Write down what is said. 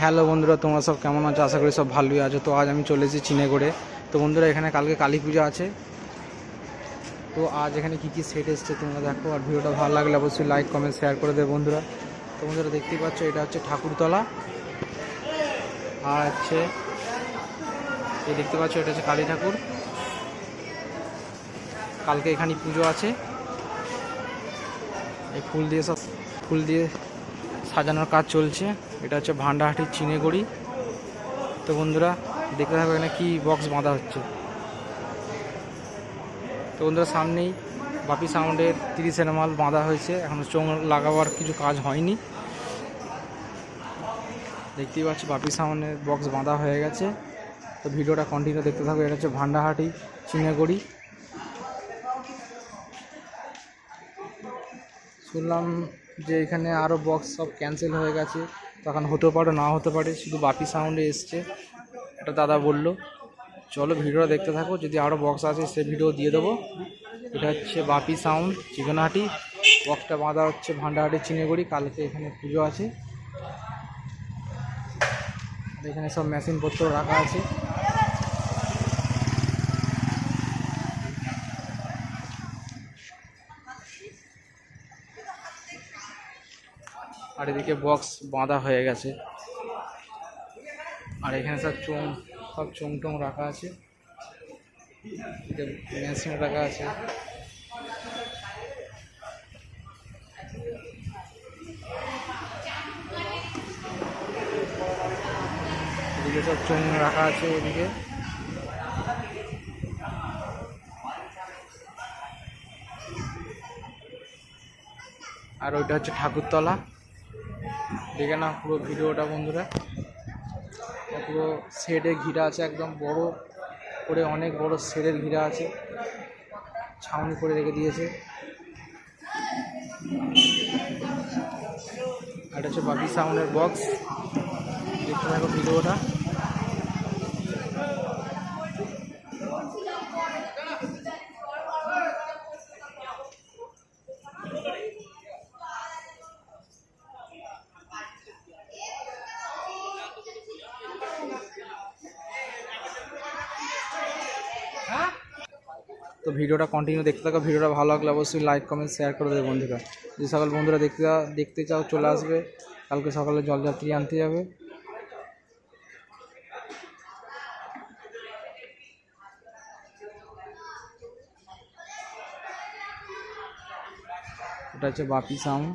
Hello বন্ধুরা, তোমরা সব কেমন আছো? আশা করি সব ভালোই আছো। তো আজ আমি চলে এসেছি চিনেগড়ে। তো বন্ধুরা, এখানে কালকে কালী পুজো আছে। তো আজ এখানে কী কী সেট এসছে তোমরা দেখো, আর ভিডিওটা ভালো লাগলে অবশ্যই লাইক কমেন্ট শেয়ার করে দেবে বন্ধুরা। তো বন্ধুরা, দেখতেই পাচ্ছ, এটা হচ্ছে ঠাকুরতলা। আর হচ্ছে, এই দেখতে পাচ্ছ, এটা হচ্ছে কালী ঠাকুর। কালকে এখানে পুজো আছে। এই ফুল দিয়ে সব, ফুল দিয়ে সাজানোর কাজ চলছে। এটা হচ্ছে ভান্ডাহাটির চিনেগড়ি। তো বন্ধুরা, দেখতে থাকো এখানে কী বক্স বাঁধা হচ্ছে। তো বন্ধুরা, সামনেই বাপি সাউন্ডের তিরিশের মাল বাঁধা হয়েছে। এখন চোঙ লাগাবার কিছু কাজ হয়নি। দেখতেই পাচ্ছি, বাপি সাউন্ডের বক্স বাঁধা হয়ে গেছে। তো ভিডিওটা কন্টিনিউ দেখতে থাকো, এটা হচ্ছে ভান্ডাহাটি চিনেগড়ি। শুনলাম যে এখানে আরও বক্স সব ক্যান্সেল হয়ে গেছে। তখন হতে পারে না হতে পারে, শুধু বাপি সাউন্ডে এসছে। একটা দাদা বলল, চলো ভিডিওটা দেখতে থাকো, যদি আরও বক্স আছে সে ভিডিও দিয়ে দেবো। এটা হচ্ছে বাপি সাউন্ড চিকনহাটি। বক্সটা বাঁধা হচ্ছে ভান্ডাহাটি চিনেগুড়ি, কালকে এখানে পুজো আছে। এখানে সব মেশিনপত্র রাখা আছে। আর এদিকে বক্স বাঁধা হয়ে গেছে। আর এখানে সব চোং সব চোং টোং রাখা আছে। মেশিন রাখা আছে। এদিকে সব চোং রাখা আছে এদিকে। আর ওইটা হচ্ছে ঠাকুরতলা। দেখে না পুরো ভিডিওটা, বন্ধুরা। পুরো শেডে ঘিরা আছে, একদম বড় করে, অনেক বড় শেডের ঘিরা আছে। ছাউনি করে রেখে দিয়েছে। এটা হচ্ছে বাকি সাউন্ডের বক্স দেখতে থাকো ভিডিওটা। তো ভিডিওটা কন্টিনিউ দেখতে থাকো, ভিডিওটা ভালো লাগলে অবশ্যই লাইক কমেন্ট শেয়ার করে দেবে বন্ধুরা। যে সকল বন্ধুরা দেখতে দেখতে চাও চলে আসবে। কালকে সকালে জলযাত্রী আনতে যাবে। এটা হচ্ছে বাপি সাউন্ড